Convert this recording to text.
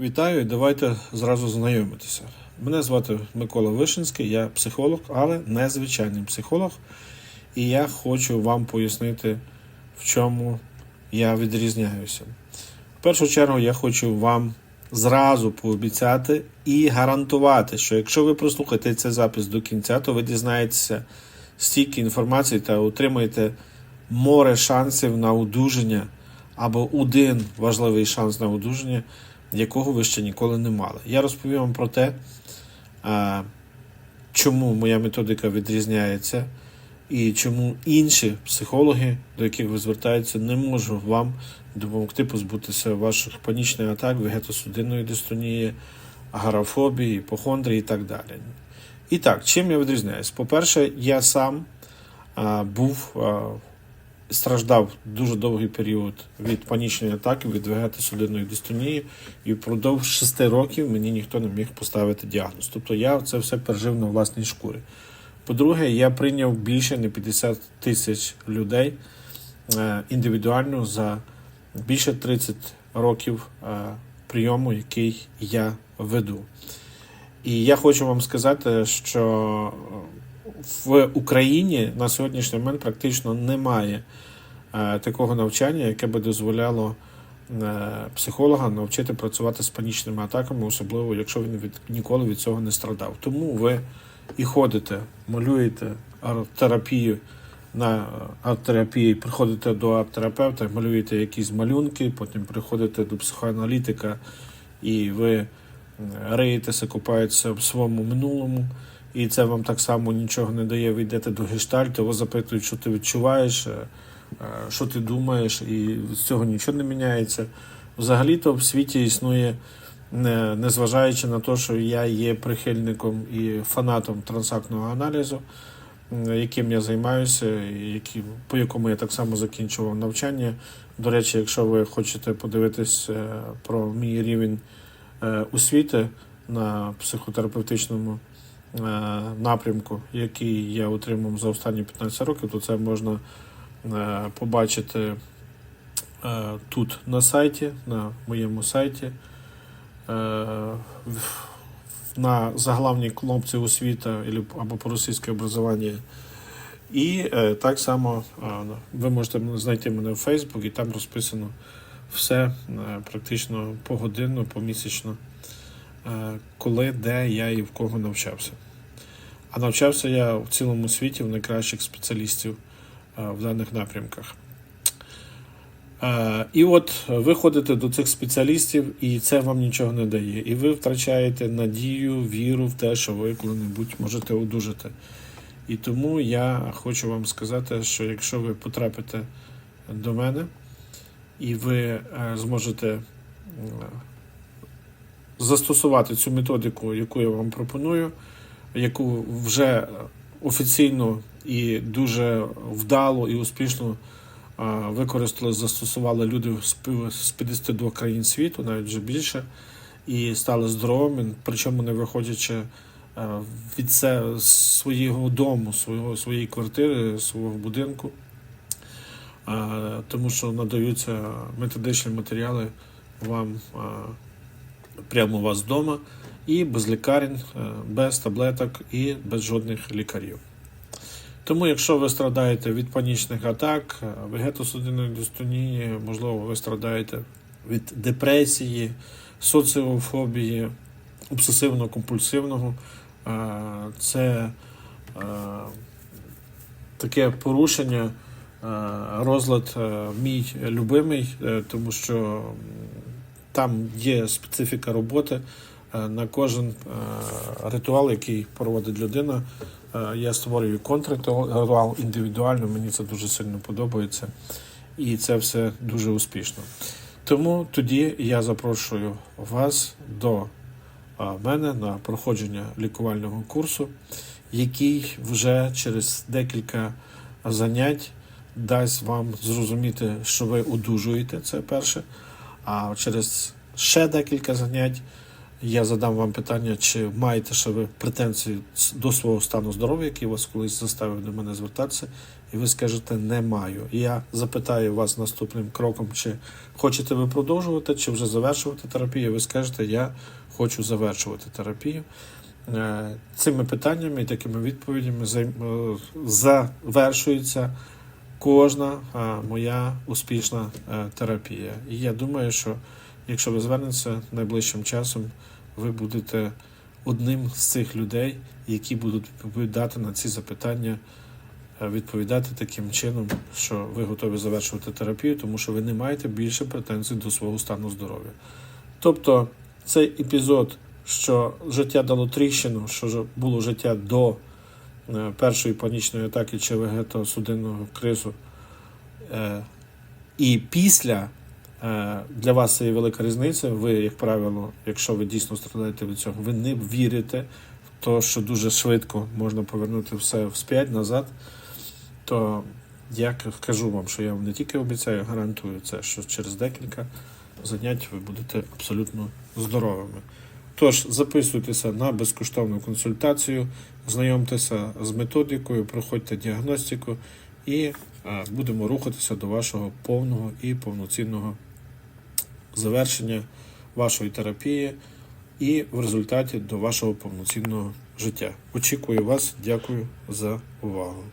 Вітаю давайте зразу знайомитися. Мене звати Микола Вишинський, я психолог, але не звичайний психолог. І я хочу вам пояснити, в чому я відрізняюся. В першу чергу я хочу вам зразу пообіцяти і гарантувати, що якщо ви прослухаєте цей запис до кінця, то ви дізнаєтеся стільки інформації та отримаєте море шансів на одужання або один важливий шанс на одужання, якого ви ще ніколи не мали. Я розповім вам про те, чому моя методика відрізняється, і чому інші психологи, до яких ви звертаєтеся, не можуть вам допомогти позбутися ваших панічних атак, вегетосудинної дистонії, агорафобії, іпохондрії і так далі. І так, чим я відрізняюсь? По-перше, я сам а, був. Страждав дуже довгий період від панічної атаки, від вегетосудинної дистонії, і впродовж 6 років мені ніхто не міг поставити діагноз. Тобто я це все пережив на власній шкурі. По-друге, я прийняв більше не 50 тисяч людей е, індивідуально за більше 30 років е, прийому, який я веду. І я хочу вам сказати, що в Україні на сьогоднішній момент практично немає е, такого навчання, яке би дозволяло е, психологам навчити працювати з панічними атаками, особливо якщо він від, ніколи від цього не страдав. Тому ви і ходите, малюєте арт-терапію на арт-терапії, приходите до арт-терапевта, малюєте якісь малюнки, потім приходите до психоаналітика і ви е, риєтеся, копаєтеся в своєму минулому і це вам так само нічого не дає. Ви йдете до гештальту, вас запитують, що ти відчуваєш, е, е, що ти думаєш, і з цього нічого не міняється. Взагалі-то в світі існує, незважаючи на те, що я є прихильником і фанатом трансактного аналізу, яким я займаюся, які, по якому я так само закінчував навчання. До речі, якщо ви хочете подивитись е, про мій рівень освіти на психотерапевтичному напрямку, який я отримав за останні 15 років, то це можна е, побачити е, тут на сайті, на моєму сайті. Е, на заглавній кнопці освіта або по-російськи образування. І е, так само е, ви можете знайти мене в Facebook, і там розписано все е, практично погодинно, помісячно, е, коли, де я і в кого навчався. А навчався я в цілому світі в найкращих спеціалістів е, в даних напрямках. Е, І от ви ходите до цих спеціалістів, і це вам нічого не дає. І ви втрачаєте надію, віру в те, що ви коли-небудь можете одужати. І тому я хочу вам сказати, що якщо ви потрапите до мене і ви е, зможете е, застосувати цю методику, яку я вам пропоную, яку вже офіційно і дуже вдало і успішно використали, застосували люди з 52 країн світу, навіть вже більше, і стали здоровими, причому не виходячи від це, свого дому, свого, своєї квартири, свого будинку, тому що надаються методичні матеріали вам прямо у вас вдома і без лікарень, е, без таблеток і без жодних лікарів. Тому, якщо ви страдаєте від панічних атак, е, вегетосудинної дистонії, можливо, ви страдаєте від депресії, соціофобії, обсесивно-компульсивного, е, це таке порушення, розлад мій любимий, тому що там є специфіка роботи е, на кожен е, ритуал, який проводить людина. Е, Я створюю контрритуал індивідуально, мені це дуже сильно подобається. І це все дуже успішно. Тому тоді я запрошую вас до мене на проходження лікувального курсу, який вже через декілька занять дасть вам зрозуміти, що ви одужуєте. Це перше. А через ще декілька занять я задам вам питання, чи маєте ще ви претензії до свого стану здоров'я, який вас колись заставив до мене звертатися, і ви скажете не маю. І я запитаю вас наступним кроком, чи хочете ви продовжувати, чи вже завершувати терапію. Ви скажете, я хочу завершувати терапію. Е, Цими питаннями і такими відповідями е, завершується кожна моя успішна е, терапія. І я думаю, що якщо ви звернетеся найближчим часом, ви будете одним з цих людей, які будуть відповідати на ці запитання, е, відповідати таким чином, що ви готові завершувати терапію, тому що ви не маєте більше претензій до свого стану здоров'я. Тобто цей епізод, що життя дало тріщину, що було життя до першої панічної атаки чи вегетосудинного кризу, е, і після е, для вас це є велика різниця. Ви, як правило, якщо ви дійсно страдаєте від цього, ви не вірите в те, що дуже швидко можна повернути все вспять назад. То я кажу вам, що я вам не тільки обіцяю, гарантую це, що через декілька занять ви будете абсолютно здоровими. Тож записуйтеся на безкоштовну консультацію, знайомтеся з методикою, проходьте діагностику і е, будемо рухатися до вашого повного і повноцінного завершення вашої терапії і в результаті до вашого повноцінного життя. Очікую вас, дякую за увагу.